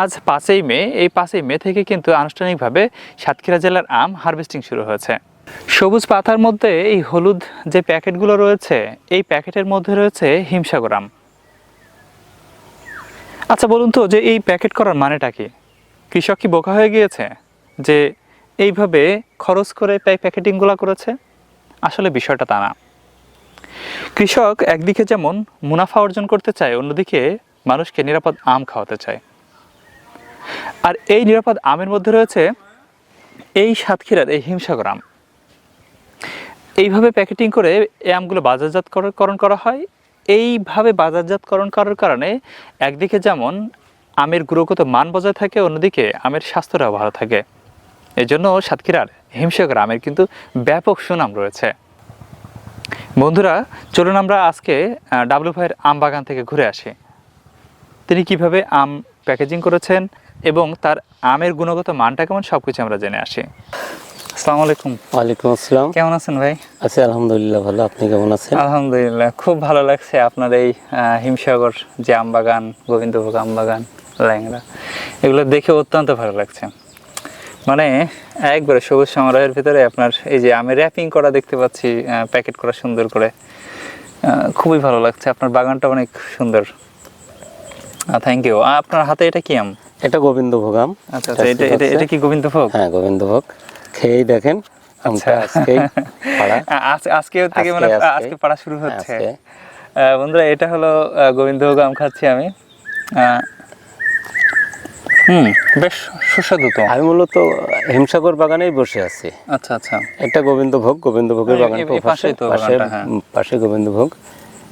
আজ পাঁচই মে, এই পাঁচই মে থেকে কিন্তু আনুষ্ঠানিকভাবে সাতক্ষীরা জেলার আম হারভেস্টিং শুরু হয়েছে। সবুজ পাতার মধ্যে এই হলুদ যে প্যাকেটগুলো রয়েছে, এই প্যাকেটের মধ্যে রয়েছে হিমসাগর আম। আচ্ছা বলুন তো, যে এই প্যাকেট করার মানেটা কি? কৃষক কি বোকা হয়ে গিয়েছে যে এইভাবে খরচ করে প্যাক প্যাকেটিংগুলো করেছে? আসলে বিষয়টা তা না। কৃষক একদিকে যেমন মুনাফা অর্জন করতে চায়, অন্যদিকে মানুষকে নিরাপদ আম খাওয়াতে চায়। আর এই নিরাপদ আমের মধ্যে রয়েছে এই সাতক্ষীরার, এই হিমসাগর আম। এইভাবে প্যাকেটিং করে এই আমগুলো বাজারজাতকরণ করা হয়। এইভাবে বাজারজাতকরণ করার কারণে একদিকে যেমন আমের গুণগত মান বজায় থাকে, অন্যদিকে আমের স্বাস্থ্যটাও ভালো থাকে। এই জন্য সাতক্ষীরার, হিমসাগর আমের কিন্তু ব্যাপক সুনাম রয়েছে। বন্ধুরা, চলুন আমরা আজকে ডাব্লু ভাইয়ের আম বাগান থেকে ঘুরে আসি। তিনি কীভাবে আম প্যাকেজিং করেছেন এবং তার আমের গুণগত মানটা কেমন সব কিছু আমরা জেনে আসি। আসসালামু আলাইকুম। ওয়ালাইকুম আসসালাম। কেমন আছেন ভাই? আছি আলহামদুলিল্লাহ ভালো। আপনি কেমন আছেন? আলহামদুলিল্লাহ খুব ভালো লাগছে আপনার এই হিমসাগর যে আম বাগান গোবিন্দভোগ আম বাগান ল্যাংড়া এগুলো দেখে অত্যন্ত ভালো লাগছে। মানে একবারে সবুজ সমারোহের ভিতরে আপনার এই যে আমের র্যাপিং করা দেখতে পাচ্ছি প্যাকেট করা সুন্দর করে। খুবই ভালো লাগছে আপনার বাগানটা অনেক সুন্দর। থ্যাংক ইউ আপনার হাতে এটা কি আম? এটা গোবিন্দভোগ আম। আচ্ছা আচ্ছা এটা এটা এটা কি গোবিন্দভোগ? হ্যাঁ গোবিন্দভোগ। খেয়েই দেখেন আমটা আজকেই পাড়া। আজকে থেকে মানে আজকে- আজকে শুরু হ্যাঁ, হচ্ছে। বন্ধুরা এটা হলো গোবিন্দভোগ আম খাচ্ছি আমি। হুম বেশ সুস্বাদু তো। আমি মূলত হিমসাগর বাগানেই বসে আছি। আচ্ছা আচ্ছা। এটা গোবিন্দভোগ গোবিন্দভোগের বাগান পাশে বাগানটা, হ্যাঁ। পাশে গোবিন্দভোগ।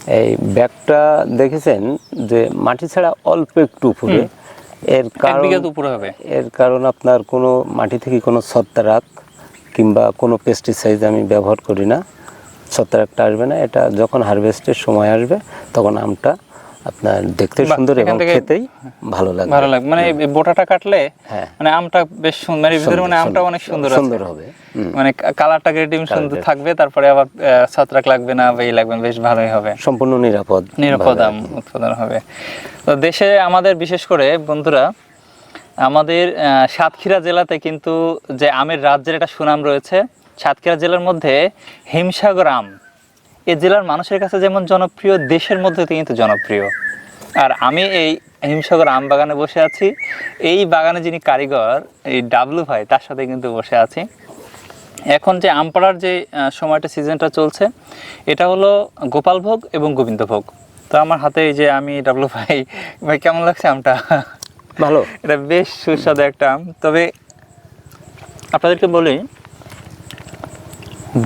এই ব্যাগটা দেখেছেন যে মাটি ছাড়া অল্প একটু উপরে এর কারণ উপরে হবে। এর কারণ আপনার কোনো মাটি থেকে কোনো ছত্রাক কিংবা কোনো পেস্টিসাইড আমি ব্যবহার করি না। ছত্রাকটা আসবে না এটা যখন হারভেস্টের সময় আসবে তখন আমটা আপনার দেখতে সুন্দর এবং খেতেই ভালো লাগবে ভালো লাগে মানে বোটাটা কাটলে হ্যাঁ। মানে আমটা বেশ সুন্দর মানে ভিতরে মানে আমটা অনেক সুন্দর সুন্দর হবে মানে কালারটা সুন্দর থাকবে তারপরে আবার ছত্রাক লাগবে না বা লাগবে বেশ ভালোই হবে। সম্পূর্ণ নিরাপদ নিরাপদ আম উৎপাদন হবে। তো দেশে আমাদের বিশেষ করে বন্ধুরা আমাদের সাতক্ষীরা জেলাতে কিন্তু যে আমের রাজ্যের একটা সুনাম রয়েছে সাতক্ষীরা জেলার মধ্যে হিমসাগর আম এই জেলার মানুষের কাছে যেমন জনপ্রিয় দেশের মধ্যে কিন্তু জনপ্রিয়। আর আমি এই হিমসাগর আম বাগানে বসে আছি। এই বাগানে যিনি কারিগর এই ডাবলু ভাই তার সাথে কিন্তু বসে আছি। এখন যে আম পাড়ার যে সময়টা সিজনটা চলছে এটা হলো গোপালভোগ এবং গোবিন্দভোগ তো আমার হাতে এই যে আমি ডাবলু ভাই ভাই কেমন লাগছে আমটা? ভালো। এটা বেশ সুস্বাদু একটা আম। তবে আপনাদেরকে বলি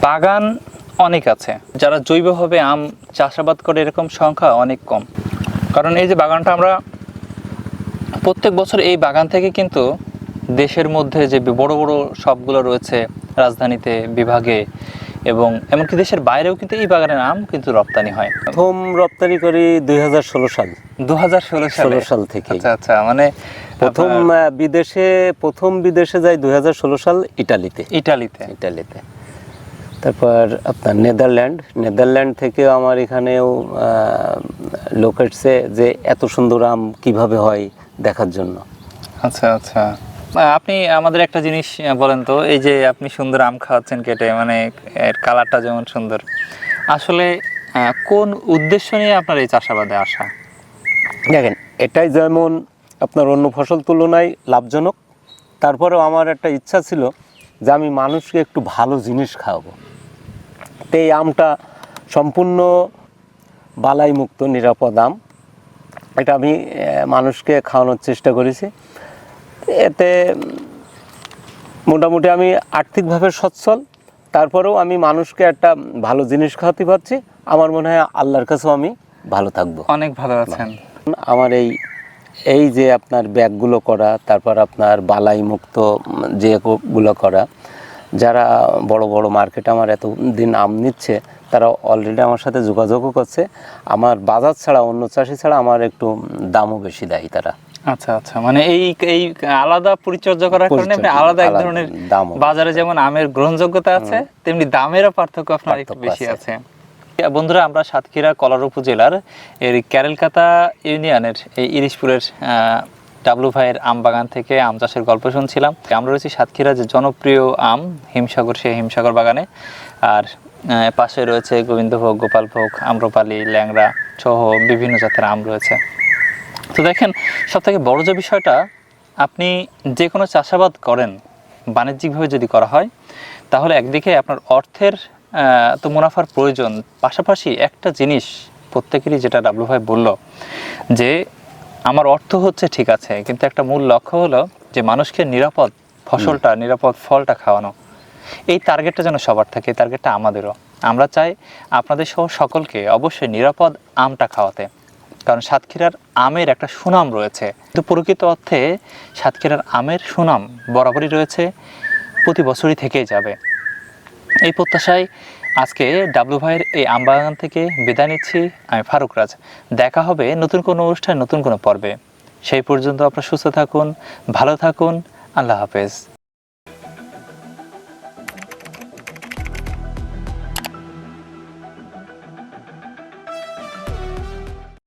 বাগান অনেক আছে। যারা জৈবভাবে আম চাষাবাদ করে এরকম সংখ্যা অনেক কম। কারণ এই যে বাগানটা আমরা প্রত্যেক বছর এই বাগান থেকে কিন্তু দেশের মধ্যে যে বড় বড় সবগুলো রয়েছে রাজধানীতে বিভাগে এবং এমনকি দেশের বাইরেও কিন্তু এই বাগানের আম কিন্তু রপ্তানি হয়। প্রথম রপ্তানি করি দুই হাজার ষোলো সাল। দু হাজার ষোলো সালে? 16 সাল থেকে। আচ্ছা আচ্ছা মানে প্রথম বিদেশে প্রথম বিদেশে যাই দুই হাজার ষোলো সাল ইটালিতে। ইটালিতে। ইটালিতে। তারপর আপনার নেদারল্যান্ড। নেদারল্যান্ড থেকেও আমার এখানেও লোক এসছে যে এত সুন্দর আম কীভাবে হয় দেখার জন্য। আচ্ছা আচ্ছা। আপনি আমাদের একটা জিনিস বলেন তো এই যে আপনি সুন্দর আম খাওয়াচ্ছেন কেটে মানে এর কালারটা যেমন সুন্দর। আসলে কোন উদ্দেশ্য নিয়ে আপনার এই চাষাবাদে আসা? দেখেন এটাই যেমন আপনার অন্য ফসল তুলনায় লাভজনক তারপরেও আমার একটা ইচ্ছা ছিল যে আমি মানুষকে একটু ভালো জিনিস খাওয়াবো। তো এই আমটা সম্পূর্ণ বালাই মুক্ত নিরাপদ আম। এটা আমি মানুষকে খাওয়ানোর চেষ্টা করেছি। এতে মোটামুটি আমি আর্থিকভাবে সচ্ছল তারপরেও আমি মানুষকে একটা ভালো জিনিস খাওয়াতে পারছি। আমার মনে হয় আল্লাহর কাছেও আমি ভালো থাকব। অনেক ভালো আছেন। আমার এই এই যে আপনার ব্যাগগুলো করা তারপর আপনার বালাই মুক্ত যেগুলো করা যারা বড় বড় মার্কেটে আমার এত দিন আম নিচ্ছে তারা অলরেডি আমার সাথে যোগাযোগও করছে। আমার বাজার ছাড়া অন্য চাষি ছাড়া আমার একটু দামও বেশি দেয় তারা। আচ্ছা আচ্ছা। মানে এই এই আলাদা পরিচর্যা করার কারণে আপনি আলাদা এক ধরনের। বাজারে যেমন আমের গ্রহণযোগ্যতা আছে তেমনি দামেরও পার্থক্য আপনার একটু বেশি আছে। বন্ধুরা, আমরা সাতক্ষীরা কলার উপজেলার এর ক্যারেলকাতা ইউনিয়নের এই ইরিশপুরের ডাবলু ভাইয়ের আম বাগান থেকে আম চাষের গল্প শুনছিলাম। আমরা রয়েছি সাতক্ষীরা যে জনপ্রিয় আম, হিমসাগর, সেই হিমসাগর বাগানে। আর পাশে রয়েছে গোবিন্দভোগ, গোপালভোগ, আম্রপালি, ল্যাংড়া সহ বিভিন্ন জাতের আম রয়েছে। তো দেখেন সব থেকে বড় যে বিষয়টা, আপনি যে কোনো চাষাবাদ করেন, বাণিজ্যিকভাবে যদি করা হয়, তাহলে একদিকে আপনার অর্থের তো মুনাফার প্রয়োজন। পাশাপাশি একটা জিনিস প্রত্যেকেরই যেটা ডাবলু ভাই বলল যে আমার অর্থ হচ্ছে ঠিক আছে কিন্তু একটা মূল লক্ষ্য হলো যে মানুষকে নিরাপদ ফসলটা নিরাপদ ফলটা খাওয়ানো। এই টার্গেটটা যেন সবার থাকে এই টার্গেটটা আমাদেরও। আমরা চাই আপনাদের সহ সকলকে অবশ্যই নিরাপদ আমটা খাওয়াতে। কারণ সাতক্ষীরার আমের একটা সুনাম রয়েছে। কিন্তু প্রকৃত অর্থে সাতক্ষীরার আমের সুনাম বরাবরই রয়েছে প্রতি বছরই থেকেই যাবে। এই প্রত্যাশায় আজকে ডাবলু ভাইয়ের এই আমবাগান থেকে বিদায় নিচ্ছি। আমি ফারুক রাজ। দেখা হবে নতুন কোনো অনুষ্ঠান, নতুন কোনো পর্বে। সেই পর্যন্ত আপনারা সুস্থ থাকুন, ভালো থাকুন। আল্লাহ হাফেজ।